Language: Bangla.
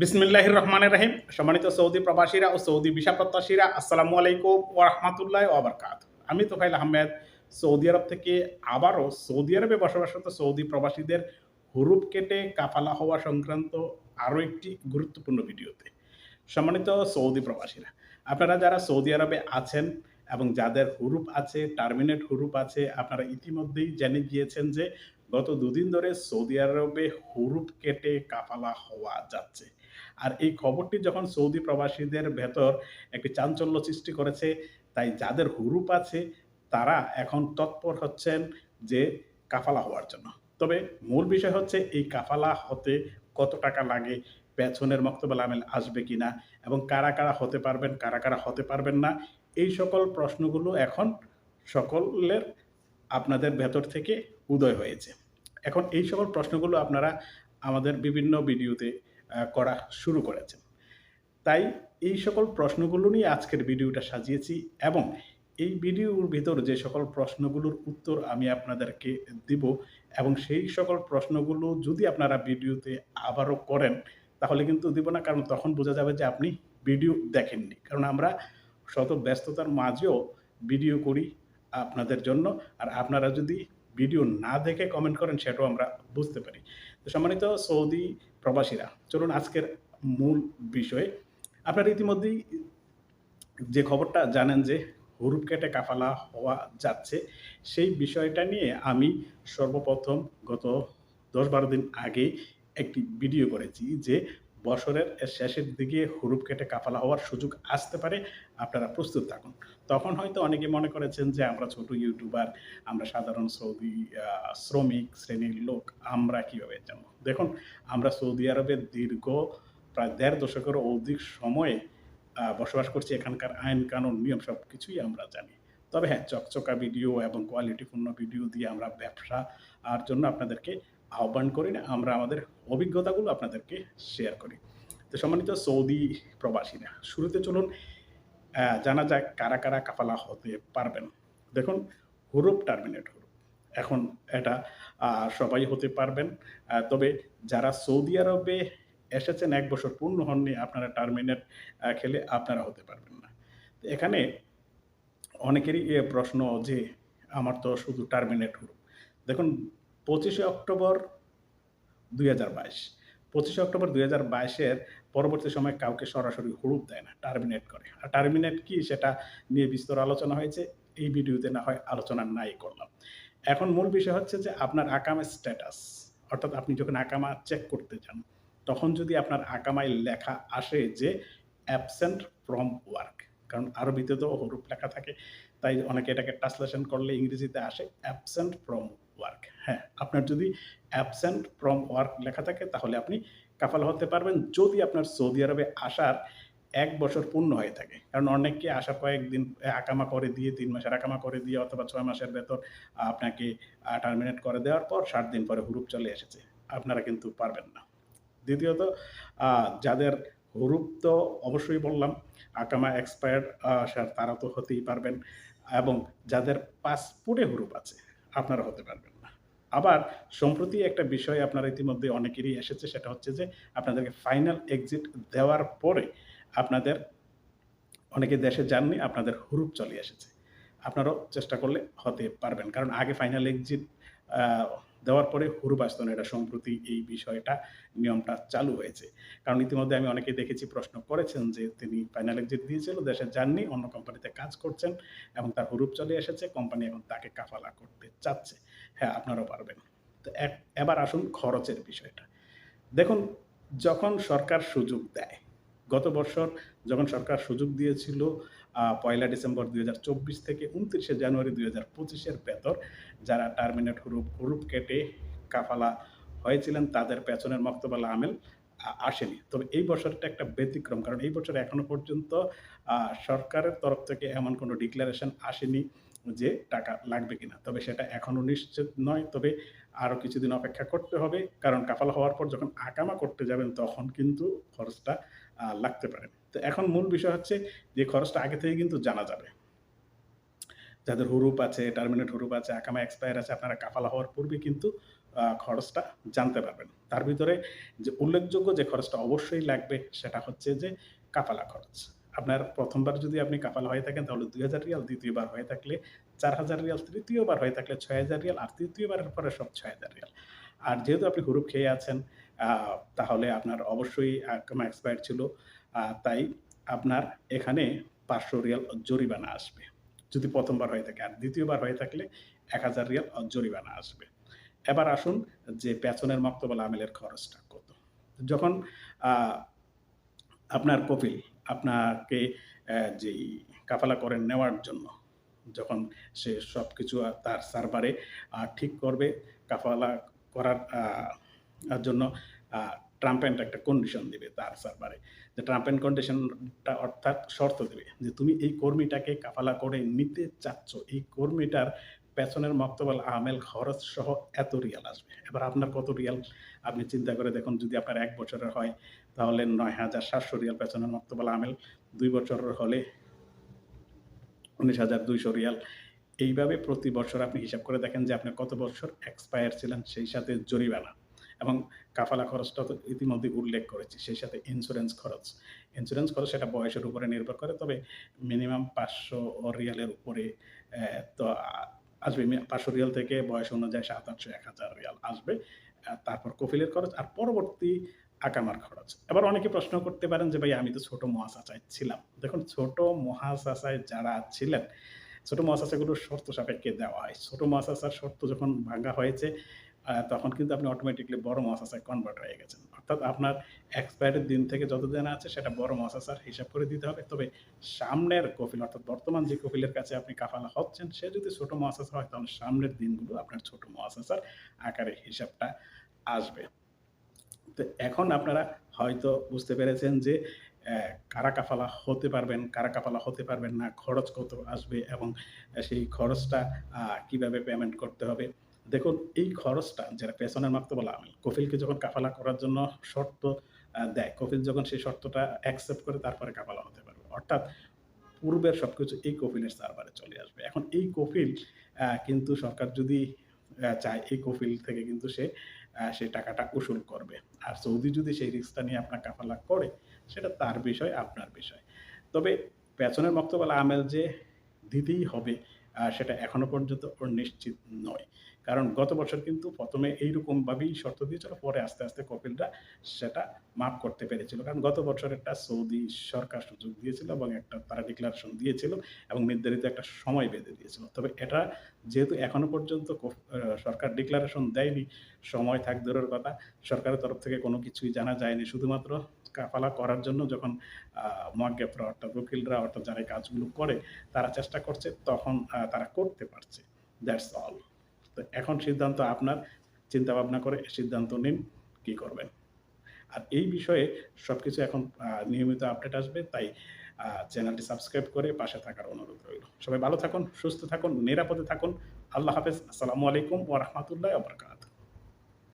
বিসমিল্লাহির রহমানের রহিম। সম্মানিত সৌদি প্রবাসীরা ও সৌদি ভিসা প্রত্যাশীরা, আসসালামু আলাইকুম ও রহমতুল্লাহ ওবরকাত আমি তোফাইল আহমেদ, সৌদি আরব থেকে আবারও সৌদি আরবে বসবাসরত সৌদি প্রবাসীদের হুরুপ কেটে কাফালা হওয়া সংক্রান্ত আরও একটি গুরুত্বপূর্ণ ভিডিওতে। সম্মানিত সৌদি প্রবাসীরা, আপনারা যারা সৌদি আরবে আছেন এবং যাদের হুরুপ আছে, টার্মিনেট হুরুপ আছে, আপনারা ইতিমধ্যেই জেনে গিয়েছেন যে গত দুদিন ধরে সৌদি আরবে হুরুপ কেটে কাফালা হওয়া যাচ্ছে। আর এই খবরটি যখন সৌদি প্রবাসীদের ভেতর একটি চাঞ্চল্য সৃষ্টি করেছে, তাই যাদের হুরুপ আছে, তারা এখন তৎপর হচ্ছেন যে কাফালা হওয়ার জন্য। তবে মূল বিষয় হচ্ছে, এই কাফালা হতে কত টাকা লাগে, পেছনের মক্তবেল আমেল আসবে কিনা, এবং কারা কারা হতে পারবেন, কারা কারা হতে পারবেন না, এই সকল প্রশ্নগুলো এখন সকলের আপনাদের ভেতর থেকে উদয় হয়েছে। এখন এই সকল প্রশ্নগুলো আপনারা আমাদের বিভিন্ন ভিডিওতে করা শুরু করেছেন। তাই এই সকল প্রশ্নগুলো নিয়ে আজকের ভিডিওটা সাজিয়েছি এবং এই ভিডিওর ভিতর যে সকল প্রশ্নগুলোর উত্তর আমি আপনাদেরকে দিব এবং সেই সকল প্রশ্নগুলো যদি আপনারা ভিডিওতে আবারও করেন, তাহলে কিন্তু দিব না, কারণ তখন বোঝা যাবে যে আপনি ভিডিও দেখেননি। কারণ আমরা শত ব্যস্ততার মাঝেও ভিডিও করি আপনাদের জন্য, আর আপনারা যদি ভিডিও না দেখে কমেন্ট করেন, সেটাও আমরা বুঝতে পারি। সম্মানিত সৌদি প্রবাসীরা, চলুন আজকের মূল বিষয়। আপনারা ইতিমধ্যেই যে খবরটা জানেন যে হুরুপ কেটে কাফালা হওয়া যাচ্ছে, সেই বিষয়টা নিয়ে আমি সর্বপ্রথম গত দশ বারো দিন আগে একটি ভিডিও করেছি যে বছরের শেষের দিকে হুরুপ কেটে কাফালা হওয়ার সুযোগ আসতে পারে। আপনারা প্রস্তুত থাকুন। তখন হয়তো অনেকে মনে করেছেন যে, আমরা ছোট ইউটিউবার আমরা সাধারণ সৌদি শ্রমিক শ্রেণির লোক, আমরা কীভাবে জানব? দেখুন, আমরা সৌদি আরবের দীর্ঘ প্রায় দেড় দশকেরও অধিক সময়ে বসবাস করছি। এখানকার আইন কানুন, নিয়ম সব কিছুই আমরা জানি। তবে হ্যাঁ চকচকা ভিডিও এবং কোয়ালিটিপূর্ণ ভিডিও দিয়ে আমরা ব্যবসা আর জন্য আপনাদেরকে আহ্বান করি না, আমরা আমাদের অভিজ্ঞতাগুলো আপনাদেরকে শেয়ার করি। তো সম্মানিত সৌদি প্রবাসীরা, শুরুতে চলুন জানা যাক কারা কারা কাফালা হতে পারবেন। দেখুন, হুরুপ টার্মিনেট হুরুপ। এখন এটা সবাই হতে পারবেন। তবে যারা সৌদি আরবে এসেছেন, এক বছর পূর্ণ হননি, আপনারা টার্মিনেট খেলে আপনারা হতে পারবেন না। এখানে অনেকেরই প্রশ্ন যে, আমার তো শুধু টার্মিনেট হুরুপ। দেখুন, পঁচিশে অক্টোবর দুই হাজার বাইশ পঁচিশে অক্টোবর দুই হাজার বাইশের পরবর্তী সময় কাউকে সরাসরি হুরুপ দেয় না, টার্মিনেট করে। আর টার্মিনেট কি সেটা নিয়ে বিস্তর আলোচনা হয়েছে, এই ভিডিওতে না হয় আলোচনা নাই করলাম। এখন মূল বিষয় হচ্ছে যে আপনার আকামের স্ট্যাটাস অর্থাৎ আপনি যখন আকামা চেক করতে যান, তখন যদি আপনার আকামায় লেখা আসে যে অ্যাবসেন্ট ফ্রম ওয়ার্ক কারণ আরবিতে তো হরুপ লেখা থাকে, তাই অনেকে এটাকে ট্রান্সলেশন করলে ইংরেজিতে আসে অ্যাবসেন্ট ফ্রম ওয়ার্ক হ্যাঁ। আপনার যদি অ্যাবসেন্ট ফ্রম ওয়ার্ক লেখা থাকে, তাহলে আপনি কাফাল হতে পারবেন। যদি আপনার সৌদি আরবে আসার এক বছর পূর্ণ হয়ে থাকে, কারণ অনেককে আসার কয়েকদিন আকামা করে দিয়ে, তিন মাসের আকামা করে দিয়ে অথবা ছয় মাসের ভেতর আপনাকে টার্মিনেট করে দেওয়ার পর ষাট দিন পরে হুরুপ চলে এসেছে। আপনারা কিন্তু পারবেন না। দ্বিতীয়ত যাদের হুরুপ তো অবশ্যই বললাম, আকামা এক্সপায়ার্ড তারা তো হতেই পারবেন এবং যাদের পাসপোর্টে হুরুপ আছে, আপনারা হতে পারবেন। আবার সম্প্রতি একটা বিষয় আপনারা ইতিমধ্যে অনেকেরই এসেছে, সেটা হচ্ছে যে আপনাদেরকে ফাইনাল এক্সিট দেওয়ার পরে আপনাদের, অনেকে দেশে যাননি, আপনাদের হুরুপ চলে এসেছে। আপনারাও চেষ্টা করলে হতে পারবেন, কারণ আগে ফাইনাল এক্সিট দেওয়ার পরে হুরুপ আসতো না, এটা সম্প্রতি এই বিষয়টা, নিয়মটা চালু হয়েছে। কারণ ইতিমধ্যে আমি অনেকে দেখেছি প্রশ্ন করেছেন যে তিনি ফাইনাল এক্সিট দিয়েছিল, দেশে যাননি, অন্য কোম্পানিতে কাজ করছেন এবং তার হুরুপ চলে এসেছে কোম্পানি এখন তাকে কাফালা করতে চাচ্ছে। হ্যাঁ আপনারাও পারবেন। তো এবার আসুন খরচের বিষয়টা। দেখুন, যখন সরকার সুযোগ দেয়, গত বছর যখন সরকার সুযোগ দিয়েছিল পয়লা ডিসেম্বর দুই হাজার চব্বিশ থেকে উনত্রিশে জানুয়ারি দুই হাজার পঁচিশের ভেতর, যারা টার্মিনেট হুরুপ হুরুপ কেটে কাফালা হয়েছিলেন, তাদের পেছনের মক্তবালা আমেল আসেনি। তবে এই বছরটা একটা ব্যতিক্রম, কারণ এই বছর এখনও পর্যন্ত সরকারের তরফ থেকে এমন কোনো ডিক্লারেশন আসেনি। যে টাকা লাগবে কিনা। তবে সেটা এখনও নিশ্চিত নয়। তবে আরও কিছুদিন অপেক্ষা করতে হবে। কারণ কাফালা হওয়ার পর যখন আকামা করতে যাবেন, তখন কিন্তু খরচটা লাগতে পারে। তো এখন মূল বিষয় হচ্ছে যে খরচটা আগে থেকে কিন্তু জানা যাবে। যাদের হুরুপ আছে টার্মিনেট হুরুপ আছে, আকামা এক্সপায়ার আছে, আপনারা কাফালা হওয়ার পূর্বে কিন্তু খরচটা জানতে পারবেন। তার ভিতরে যে উল্লেখযোগ্য যে খরচটা অবশ্যই লাগবে, সেটা হচ্ছে যে কাফালা খরচ। আপনার প্রথমবার যদি আপনি কাপাল হয়ে থাকেন তাহলে দুই হাজার রিয়াল দ্বিতীয়বার হয়ে থাকলে চার হাজার রিয়াল তৃতীয়বার হয়ে থাকলে ৳৬,০০০ আর তৃতীয়বারের পরে সব ৳৬,০০০ আর যেহেতু আপনি হুরুপ খেয়ে আছেন তাহলে আপনার অবশ্যই আকামা এক্সপায়ার্ড ছিল। তাই আপনার এখানে ৳৫০০ জরিমানা আসবে। যদি প্রথমবার হয়ে থাকে। আর দ্বিতীয়বার হয়ে থাকলে ৳১,০০০ অ জরিমানা আসবে। এবার আসুন যে পেছনের মাকতবুল আমেলের খরচটা কত? যখন আপনার কফিল আপনাকে যেই কাফালা করে নেওয়ার জন্য যখন সে সব কিছু তার সার্ভারে ঠিক করবে, কাফালা করার জন্য আ টার্ম অ্যান্ড একটা কন্ডিশন দিবে তার সার্ভারে। যে টার্ম অ্যান্ড কন্ডিশনটা অর্থাৎ শর্ত দেবে যে, "তুমি এই কর্মীটাকে কাফালা করে নিতে চাচ্ছ। এই কর্মীটার পেছনের মাকতবুল আমেল খরচ সহ এত রিয়াল আসবে।" এবার আপনার কত রিয়াল আপনি চিন্তা করে দেখুন যদি আপনার এক বছরের হয় তাহলে ৳৯,৭০০ পেছনের মাকতবুল আমেল, দুই বছর হলে ৳১৯,২০০ এইভাবে প্রতি বছর আপনি হিসাব করে দেখেন যে আপনি কত বছর এক্সপায়ার ছিলেন, সেই সাথে জরিমানা এবং কাফালা খরচটা তো ইতিমধ্যেই উল্লেখ করেছি। সেই সাথে ইন্স্যুরেন্স খরচ। ইন্সুরেন্স খরচ সেটা বয়সের উপরে নির্ভর করে। তবে মিনিমাম ৳৫০০ রিয়ালের উপরে তো আসবে। পাঁচশো রিয়াল থেকে বয়স অনুযায়ী ৳৭০০, ৳১,০০০ আসবে। তারপর কফিলের খরচ আর পরবর্তী আকামার খরচ। এবার অনেকে প্রশ্ন করতে পারেন যে, "ভাই আমি তো ছোট মুআসাসায় ছিলাম।" দেখুন ছোট মুহাসাসায় যারা ছিলেন, ছোট মুআসাসাগুলোর শর্ত সাপেক্ষে দেওয়া হয়। ছোট মুআসাসার শর্ত যখন ভাঙ্গা হয়েছে তখন কিন্তু আপনি অটোমেটিক্যালি বড় মুআসাসায় কনভার্ট হয়ে গেছেন। অর্থাৎ আপনার এক্সপায়ারির দিন থেকে যতদিন আছে সেটা বড় মুআসাসার হিসাব করে দিতে হবে। তবে সামনের কফিল অর্থাৎ বর্তমান যে কফিলের কাছে আপনি কাফালা হচ্ছেন সে যদি ছোট মুআসাসা হয় তাহলে সামনের দিনগুলো আপনার ছোট মুআসাসার আকারে হিসাবটা আসবে। তো এখন আপনারা হয়তো বুঝতে পেরেছেন যে কারা কাফালা হতে পারবেন, কারা কাফালা হতে পারবেন না, খরচ কত আসবে এবং সেই খরচটা কীভাবে পেমেন্ট করতে হবে। দেখুন এই খরচটা যারা পেছনের মাকতবুল আমি কফিলকে যখন কাফালা করার জন্য শর্ত দেয়, কফিল যখন সেই শর্তটা অ্যাকসেপ্ট করে তারপরে কাফালা হতে পারবে। অর্থাৎ পূর্বের সবকিছু এই কফিলের সার্ভারে চলে আসবে। এখন এই কফিল কিন্তু সরকার যদি চায় এই কফিল থেকে কিন্তু সে সেই টাকাটা উসুল করবে। আর সৌদি যদি সেই রিস্কটা নিয়ে আপনার কাফালা করে সেটা তার বিষয়, আপনার বিষয়। তবে পেছনের মাকতবুল আমেল যে দিতেই হবে সেটা এখনও পর্যন্ত নিশ্চিত নয়। কারণ গত বছর কিন্তু ১ম এ এইরকমভাবেই শর্ত দিয়েছিল। পরে আস্তে, আস্তে কফিলরা সেটা মাফ করতে পেরেছিল। কারণ গত বছর একটা সৌদি সরকার সুযোগ দিয়েছিল এবং একটা তারা ডিক্লারেশন দিয়েছিল এবং নির্ধারিত একটা সময় বেঁধে দিয়েছিল। তবে এটা যেহেতু এখনও পর্যন্ত সরকার ডিক্লারেশন দেয়নি, সময় থাক দূরের কথা। সরকারের তরফ থেকে কোনো কিছুই জানা যায়নি। শুধুমাত্র কাফালা করার জন্য যখন মুয়াক্কেফরা অর্থাৎ উকিলরা অর্থাৎ যারা কাজগুলো করে তারা চেষ্টা করছে তখন তারা করতে পারছে। That's all. তো এখন সিদ্ধান্ত আপনার। চিন্তা ভাবনা করে সিদ্ধান্ত নিন কি করবেন। আর এই বিষয়ে সব কিছু এখন নিয়মিত আপডেট আসবে। তাই চ্যানেলটি সাবস্ক্রাইব করে পাশে থাকার অনুরোধ রইল। সবাই ভালো থাকুন, সুস্থ থাকুন, নিরাপদে থাকুন। আল্লাহ হাফেজ। আসসালামু আলাইকুম ওরহামতুল্লাহ বারাকাতুহু।